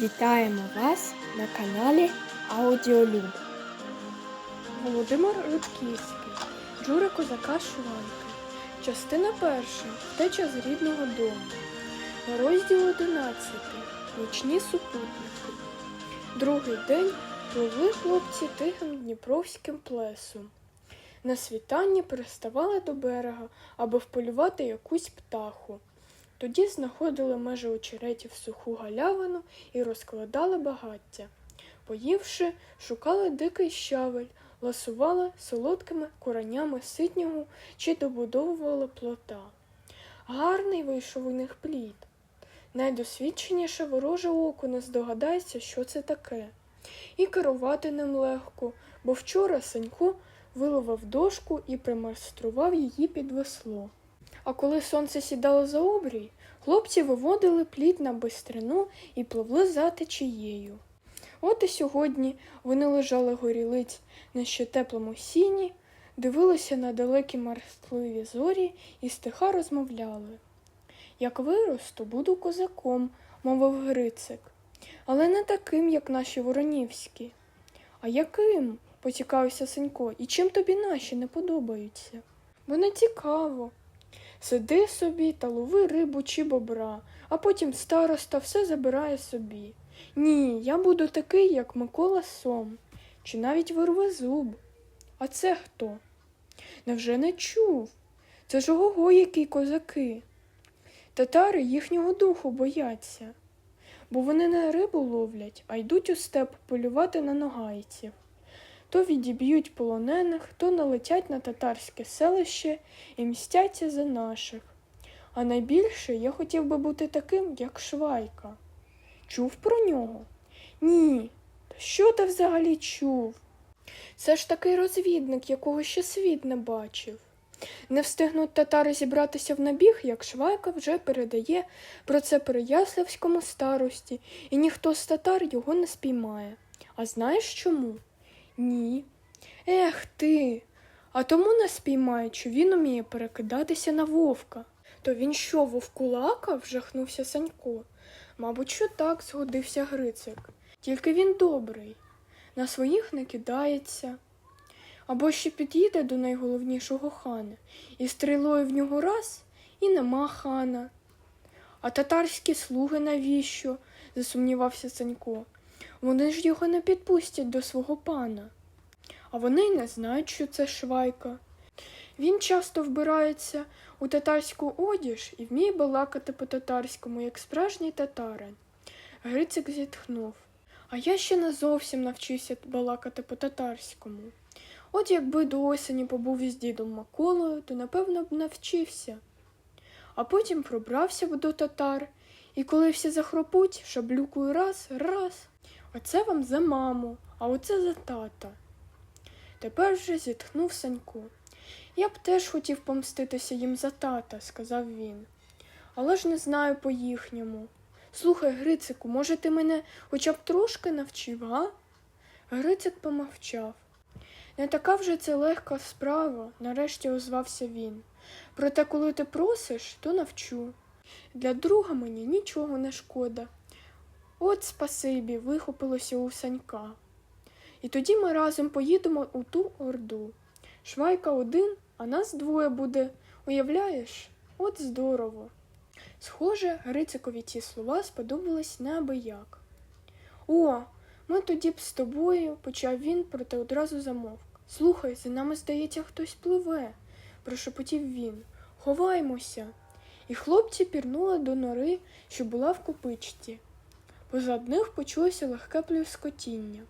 Вітаємо вас на каналі Аудіолюб. Володимир Рудківський, Джури Козака Шванки. Частина перша. Втеча з рідного дому. Розділ 11. Нічні супутники. Другий день пливли хлопці тихим дніпровським плесом. На світанні приставали до берега, аби вполювати якусь птаху. Тоді знаходили межі очеретів суху галявину і розкладали багаття. Поївши, шукали дикий щавель, ласували солодкими куранями ситнього чи добудовували плота. Гарний вийшов у них плід. Найдосвідченіше вороже око не здогадається, що це таке. І керувати ним легко, бо вчора Санько виловив дошку і примайстрував її під весло. А коли сонце сідало за обрій, хлопці виводили плід на бистрину і пливли за течією. От і сьогодні вони лежали горілиць на ще теплому сіні, дивилися на далекі мерзливі зорі і стиха розмовляли. Як виросту, буду козаком, мовив Грицик, але не таким, як наші воронівські. А яким? поцікавився Сенько, і чим тобі наші не подобаються? Бо не цікаво. Сиди собі та лови рибу чи бобра, а потім староста все забирає собі. Ні, я буду такий, як Микола Сом, чи навіть Вервезуб. А це хто? Невже не чув? Це ж ого які козаки. Татари їхнього духу бояться, бо вони не рибу ловлять, а йдуть у степ полювати на ногайців. То відіб'ють полонених, то налетять на татарське селище і мстяться за наших. А найбільше я хотів би бути таким, як Швайка. Чув про нього? Ні. Що ти взагалі чув? Це ж такий розвідник, якого ще світ не бачив. Не встигнуть татари зібратися в набіг, як Швайка вже передає про це Переяславському старості, і ніхто з татар його не спіймає. А знаєш чому? Ні. Ех ти. А тому не спіймають, що він уміє перекидатися на вовка. То він що, вовкулака? вжахнувся Санько. Мабуть, що так, згодився Грицик. Тільки він добрий, на своїх не кидається. Або ще під'їде до найголовнішого хана, і стрілою в нього раз і нема хана. А татарські слуги навіщо? засумнівався Санько. Вони ж його не підпустять до свого пана. А вони не знають, що це швайка. Він часто вбирається у татарську одіж і вміє балакати по-татарському, як справжній татарин. Грицик зітхнув. А я ще не зовсім навчився балакати по-татарському. От якби до осені побув із дідом Маколою, то напевно б навчився. А потім пробрався б до татар, і коли всі захропуть, шаблюкою раз, раз. Оце вам за маму, а оце за тата. Тепер вже зітхнув Санько. Я б теж хотів помститися їм за тата, сказав він. Але ж не знаю по їхньому. Слухай, Грицику, може, ти мене хоча б трошки навчив, га? Грицик помовчав. Не така вже це легка справа, нарешті озвався він. Проте, коли ти просиш, то навчу. Для друга мені нічого не шкода. От спасибі, вихопилося у Санька. І тоді ми разом поїдемо у ту орду. Швайка один, а нас двоє буде. Уявляєш? От здорово. Схоже, Грицикові ці слова сподобались неабияк. О, ми тоді б з тобою, почав він, проте одразу замовк. Слухай, за нами, здається, хтось пливе, прошепотів він. Ховаймося. І хлопці пірнули до нори, що була в копичці. Позад них почулося легке плюскотіння,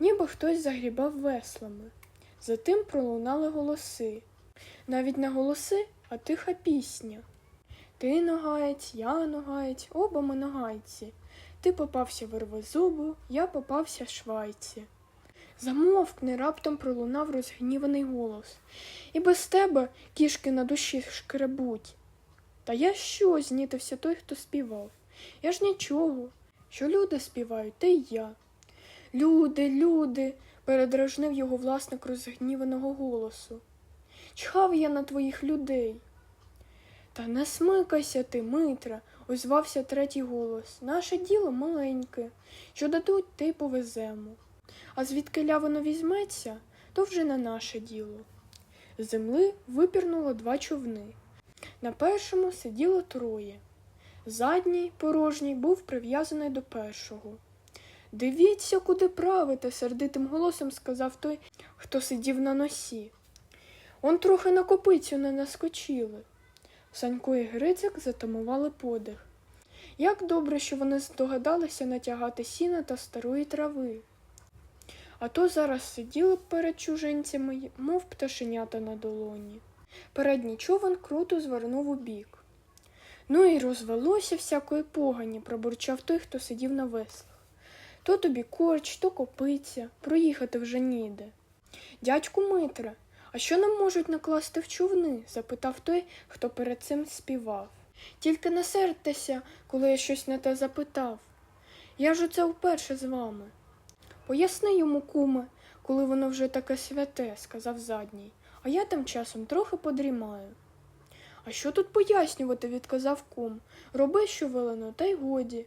ніби хтось загрібав веслами. Затим пролунали голоси. Навіть не голоси, а тиха пісня. Ти ногаєць, я ногаєць, оба ми ногайці. Ти попався вервозубу, я попався швайці. Замовкни, раптом пролунав розгніваний голос. І без тебе кішки на душі шкребуть. Та я що? знітився той, хто співав. Я ж нічого. Що люди співають, те й я. Люди, люди, передражнив його власник розгніваного голосу. Чхав я на твоїх людей. Та не смикайся ти, Митра, Озвався третій голос. Наше діло маленьке. Що дадуть, те й повеземо. А звідки воно візьметься, то вже не наше діло. З земли випірнуло два човни. На першому сиділо троє. Задній, порожній, був прив'язаний до першого. Дивіться, куди правите, сердитим голосом сказав той, хто сидів на носі. Он трохи на копицю не наскочили. Санько і Грицик затамували подих. Як добре, що вони здогадалися натягати сіна та старої трави. А то зараз сиділи б перед чужинцями, мов пташенята на долоні. Передній човен круто звернув у бік. Ну і розвелося всякої погані, пробурчав той, хто сидів на веслах. То тобі корч, то копиця, проїхати вже ніде. Дядьку Митре, а що нам можуть накласти в човни? запитав той, хто перед цим співав. Тільки не сердьтеся, коли я щось не те запитав. Я ж оце вперше з вами. Поясни йому, куме, коли воно вже таке святе, сказав задній, а я тим часом трохи подрімаю. А що тут пояснювати, відказав кум. Роби, що велено, та й годі.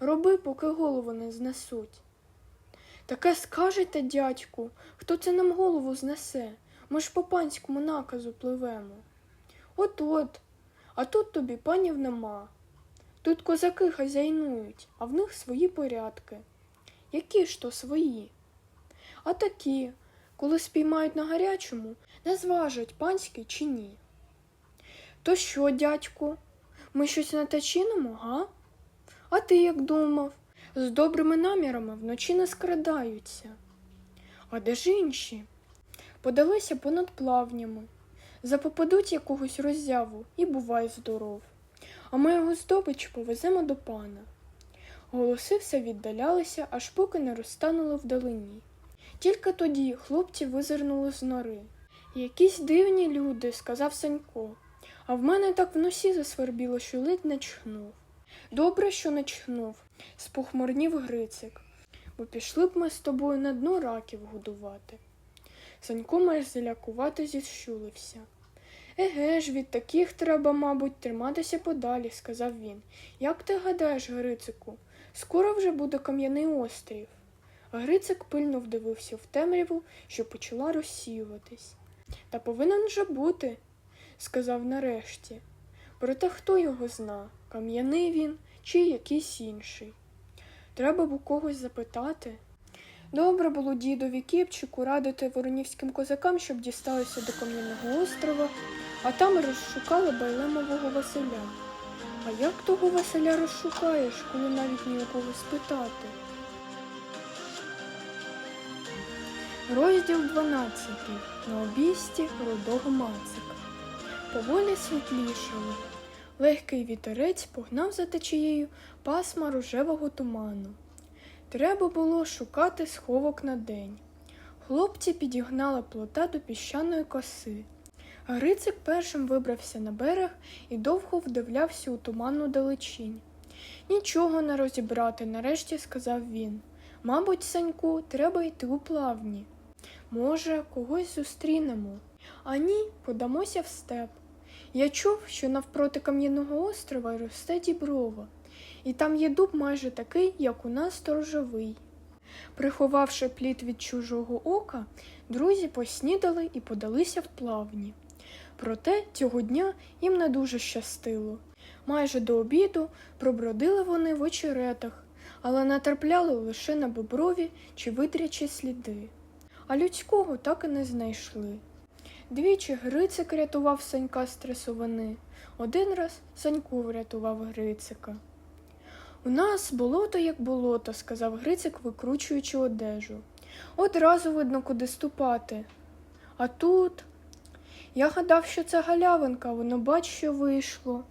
Роби, поки голову не знесуть. Таке скажете, дядьку, хто це нам голову знесе? Ми ж по панському наказу пливемо. От от, а тут тобі панів нема. Тут козаки хазяйнують, а в них свої порядки. Які ж то свої? А такі, коли спіймають на гарячому, не зважать панський чи ні. То що, дядьку, ми щось не те чинимо, га? А ти як думав? З добрими намірами вночі не скрадаються. А де ж інші? Подалися понад плавнями, запопадуть якогось роззяву і бувай здоров. А ми його здобич повеземо до пана. Голоси все віддалялися, аж поки не розтанули вдалині. Тільки тоді хлопці визирнули з нори. Якісь дивні люди, сказав Санько, а в мене так в носі засвербіло, що ледь не чхнув. Добре, що не чхнув, спохмурнів Грицик, бо пішли б ми з тобою на дно раків годувати. Санько майже залякувати зіщулився. Еге ж, від таких треба, мабуть, триматися подалі, сказав він. Як ти гадаєш, Грицику, скоро вже буде кам'яний острів. Грицик пильно вдивився в темряву, що почала розсіюватись. Та повинен же бути, сказав нарешті. Проте хто його зна, кам'яний він чи якийсь інший. Треба б у когось запитати. Добре було дідові Кіпчику радити воронівським козакам, щоб дісталися до Кам'яного острова, а там розшукали байлемового Василя. А як того Василя розшукаєш, коли навіть ні у кого спитати? Розділ 12. На обійсті рудого Мацика. Поволі світлішало. Легкий вітерець погнав за течією пасма рожевого туману. Треба було шукати сховок на день. Хлопці підігнали плота до піщаної коси. Грицик першим вибрався на берег і довго вдивлявся у туманну далечінь. Нічого не розібрати, нарешті сказав він. Мабуть, Саньку, треба йти у плавні. Може, когось зустрінемо. А ні, подамося в степ. Я чув, що навпроти кам'яного острова росте діброва, і там є дуб майже такий, як у нас сторожовий. Приховавши плід від чужого ока, друзі поснідали і подалися в плавні. Проте цього дня їм не дуже щастило. Майже до обіду пробродили вони в очеретах, але натрапляли лише на боброві чи витрячі сліди. А людського так і не знайшли. Двічі Грицик рятував Санька з один раз Санько врятував Грицика. У нас болото як болото, сказав Грицик, викручуючи одежу. Одразу видно, куди ступати. А тут я гадав, що це галявинка, воно бач, що вийшло.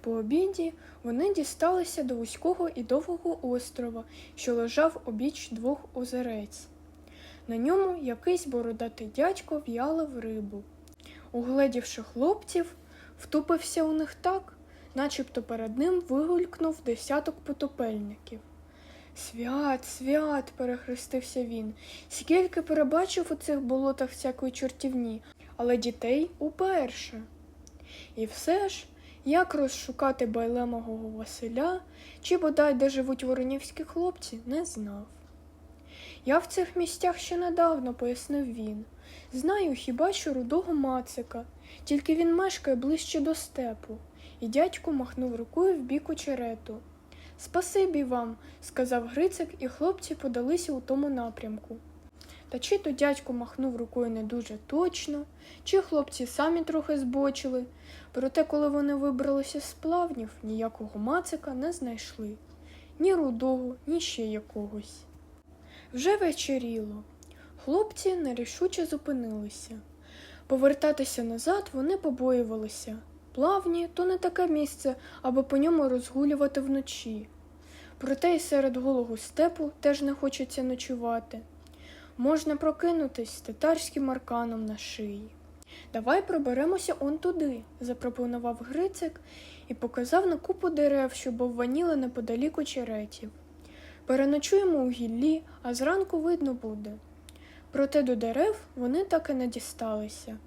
По обіді вони дісталися до вузького і довгого острова, що лежав обіч двох озерець. На ньому якийсь бородатий дядько в'ялив рибу. Угледівши хлопців, втупився у них так, начебто перед ним вигулькнув десяток потопельників. Свят, свят, перехрестився він, скільки перебачив у цих болотах всякої чортівні, але дітей уперше. І все ж Як розшукати байлемого Василя чи бодай де живуть воронівські хлопці, не знав. Я в цих місцях ще недавно, пояснив він. Знаю хіба що рудого Мацика, тільки він мешкає ближче до степу. І дядько махнув рукою в бік очерету. Спасибі вам, сказав Грицик, і хлопці подалися у тому напрямку. Та чи то дядько махнув рукою не дуже точно, чи хлопці самі трохи збочили, проте, коли вони вибралися з плавнів, ніякого мацика не знайшли ні рудого, ні ще якогось. Вже вечеріло. Хлопці нерішуче зупинилися. Повертатися назад вони побоювалися. Плавні то не таке місце, аби по ньому розгулювати вночі. Проте й серед голого степу теж не хочеться ночувати. Можна прокинутись з татарським арканом на шиї. Давай проберемося он туди, запропонував Грицик і показав на купу дерев, що бовваніли неподалік очеретів. Переночуємо у гіллі, а зранку видно буде. Проте до дерев вони так і не дісталися.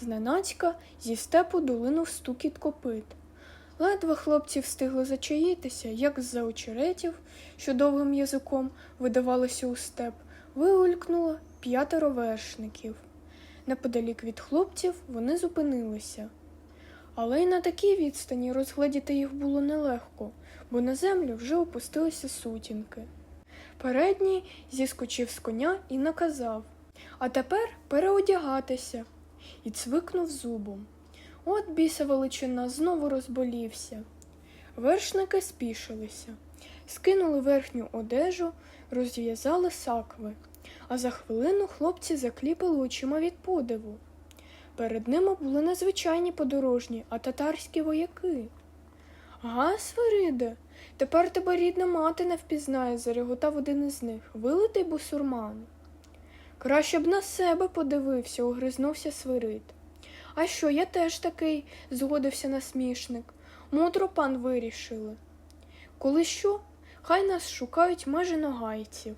Зненацька зі степу долинув стукіт копит. Ледве хлопці встигли зачаїтися, як з-за очеретів, що довгим язиком видавалося у степ, вигулькнуло п'ятеро вершників. Неподалік від хлопців вони зупинилися. Але й на такій відстані розгледіти їх було нелегко, бо на землю вже опустилися сутінки. Передній зіскочив з коня і наказав А тепер переодягатися. І цвикнув зубом. От біса величина знову розболівся. Вершники спішилися, скинули верхню одежу, розв'язали сакви, а за хвилину хлопці закліпали очима від подиву. Перед ними були незвичайні подорожні, а татарські вояки. Га, Свириде, тепер тебе рідна мати не впізнає, зареготав один із них, вилитий бусурман. Краще б на себе подивився, огризнувся Свирид. А що, я теж такий, згодився насмішник. Мудро пан вирішили. Коли що, хай нас шукають майже ногайців.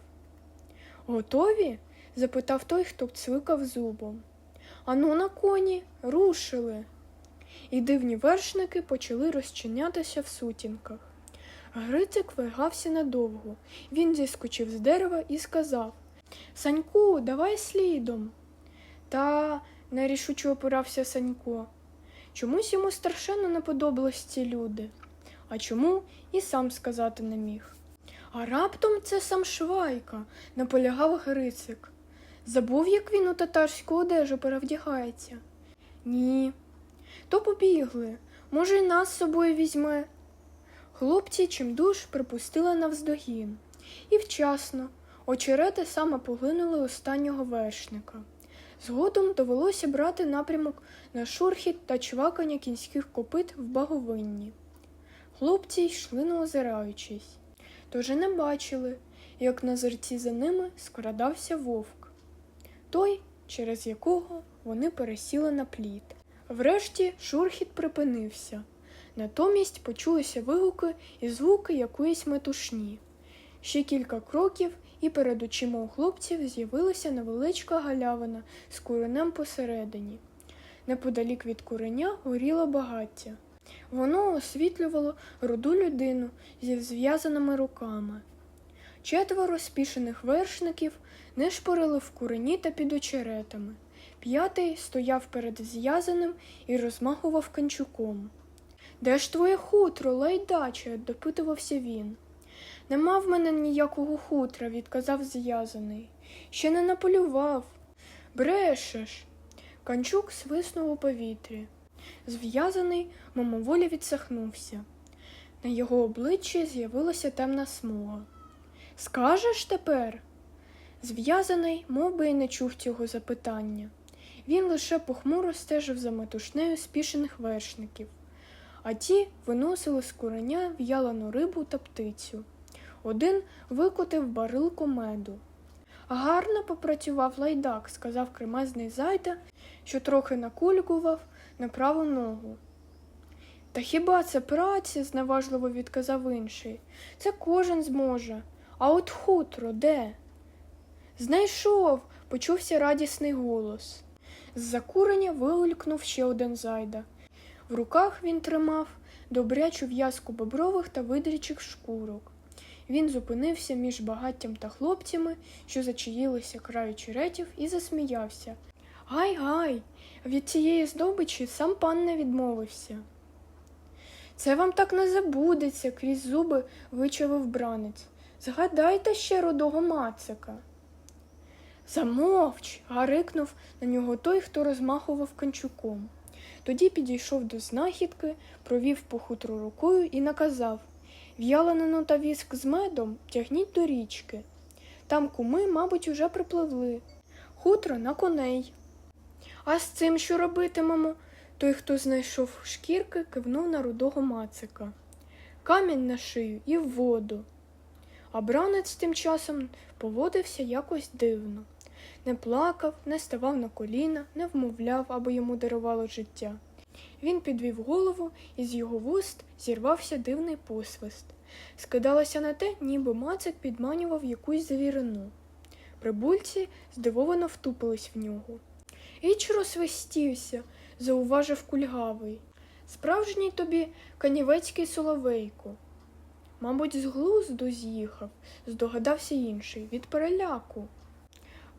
Готові? запитав той, хто цвикав зубом. Ану на коні, рушили. І дивні вершники почали розчинятися в сутінках. Грицик вигався надовго. Він зіскочив з дерева і сказав Саньку, давай слідом. Та нерішуче опирався Санько. Чомусь йому страшенно не подобались ці люди, а чому і сам сказати не міг. А раптом це сам Швайка, наполягав Грицик. Забув, як він у татарську одежу перевдягається? Ні. То побігли. Може, й нас з собою візьме. Хлопці чимдуж припустили навздогін. І вчасно очерети саме поглинули останнього вершника. Згодом довелося брати напрямок на шурхіт та чвакання кінських копит в баговинні. Хлопці йшли не озираючись, тож і не бачили, як на зерці за ними скрадався вовк, той, через якого вони пересіли на плід. Врешті шурхіт припинився. Натомість почулися вигуки і звуки якоїсь метушні. Ще кілька кроків, і перед очима у хлопців з'явилася невеличка галявина з куренем посередині. Неподалік від куреня горіло багаття. Воно освітлювало руду людину зі зв'язаними руками. Четверо спішених вершників нишпорили в курені та під очеретами. П'ятий стояв перед зв'язаним і розмахував канчуком. Де ж твоє хутро, лайдаче? допитувався він. Нема в мене ніякого хутра, відказав зв'язаний. Ще не наполював. Брешеш. Канчук свиснув у повітрі. Зв'язаний мимоволі відсахнувся. На його обличчі з'явилася темна смуга. Скажеш тепер? Зв'язаний мов би й не чув цього запитання. Він лише похмуро стежив за метушнею спішених вершників, а ті виносили з куреня в'ялену рибу та птицю. Один викотив барилку меду. Гарно попрацював лайдак, сказав кремезний зайда, що трохи накулькував на праву ногу. Та хіба це праця? зневажливо відказав інший. Це кожен зможе. А от хутро де? Знайшов, почувся радісний голос. З-за куреня вигулькнув ще один зайда. В руках він тримав добрячу в'язку бобрових та видрічих шкурок. Він зупинився між багаттям та хлопцями, що зачаїлися краю черетів, і засміявся. Гай, гай! Від цієї здобичі сам пан не відмовився. Це вам так не забудеться, крізь зуби вичавив бранець. Згадайте ще рудого мацика. Замовч. гарикнув на нього той, хто розмахував канчуком. Тоді підійшов до знахідки, провів по хутру рукою і наказав В'яленину та віск з медом тягніть до річки. Там куми, мабуть, уже припливли. Хутро на коней. А з цим що робитимемо? Той, хто знайшов шкірки, кивнув на рудого мацика. Камінь на шию і в воду. А бранець тим часом поводився якось дивно. Не плакав, не ставав на коліна, не вмовляв, аби йому дарувало життя. Він підвів голову, і з його вуст зірвався дивний посвист. Скидалося на те, ніби мацик підманював якусь звірину. Прибульці здивовано втупились в нього. Іч розсвистівся, зауважив кульгавий. Справжній тобі канівецький соловейко. Мабуть, з глузду з'їхав, здогадався інший, від переляку.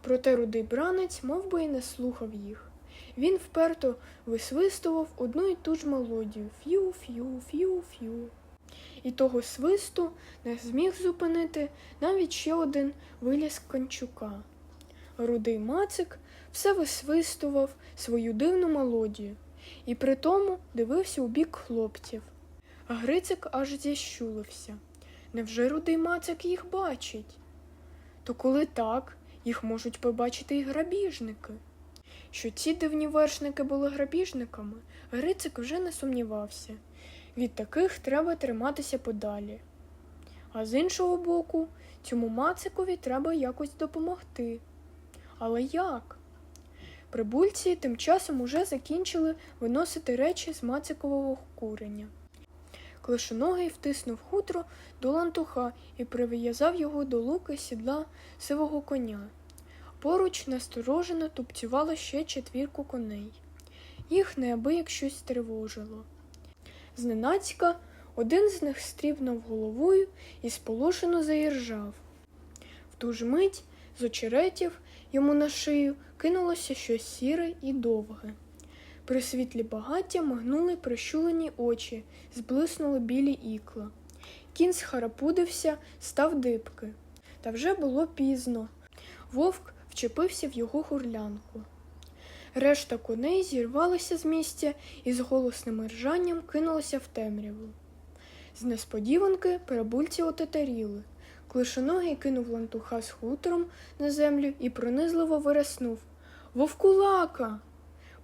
Проте рудий бранець мов би, й не слухав їх. Він вперто висвистував одну й ту ж мелодію ф'ю, ф'ю, ф'ю, ф'ю. І того свисту не зміг зупинити навіть ще один виліз кончука. Рудий мацик все висвистував свою дивну мелодію і при тому дивився у бік хлопців. Грицик аж зіщулився. Невже рудий мацик їх бачить? То коли так, їх можуть побачити і грабіжники. Що ці дивні вершники були грабіжниками, Грицик вже не сумнівався. Від таких треба триматися подалі. А з іншого боку, цьому мацикові треба якось допомогти. Але як? Прибульці тим часом уже закінчили виносити речі з мацикового курення. Клишоногий втиснув хутро до лантуха і прив'язав його до луки сідла сивого коня. Поруч насторожено тупцювало ще четвірку коней. Їх неабияк щось тривожило. Зненацька один з них стрібнув головою і сполошено заіржав. В ту ж мить з очеретів йому на шию кинулося щось сіре і довге. При світлі багаття мигнули прищулені очі, зблиснули білі ікла. Кін схарапудився, став дибки. Та вже було пізно. Вовк вчепився в його хурлянку. Решта коней зірвалися з місця і з голосним ржанням кинулися в темряву. З несподіванки перебульці отетаріли. Клишоногий кинув лантуха з хутором на землю і пронизливо вириснув Вовкулака!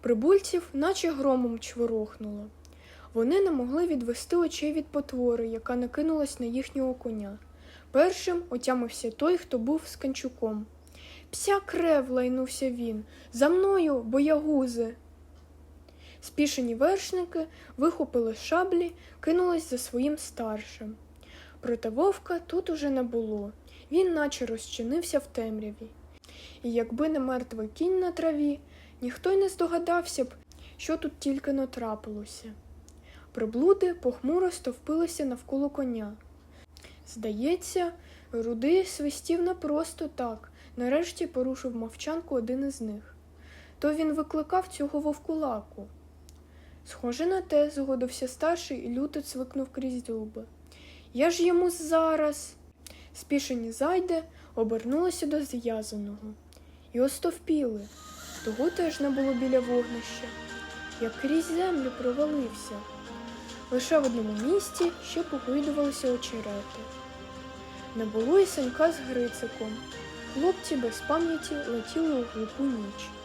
Прибульців, наче громом чворохнуло. Вони не могли відвести очей від потвори, яка накинулась на їхнього коня. Першим отямився той, хто був з канчуком. Пся крев, лайнувся він. За мною, боягузи. Спішені вершники вихопили шаблі, кинулись за своїм старшим. Проте вовка тут уже не було. Він наче розчинився в темряві. І якби не мертвий кінь на траві, ніхто й не здогадався б, що тут тільки но трапилося. Приблуди похмуро стовпилися навколо коня. Здається, рудий свистів не просто так, нарешті порушив мовчанку один із них. То він викликав цього вовкулаку. Схоже на те, згодився старший і люто цвикнув крізь зуби. Я ж йому зараз. Спішені зайде обернулися до зв'язаного і остовпіли. Того теж не було біля вогнища, як крізь землю провалився. Лише в одному місці ще погойдувалися очерети. Не було і санька з Грициком. Хлопці без пам'яті летіли у глупу ніч.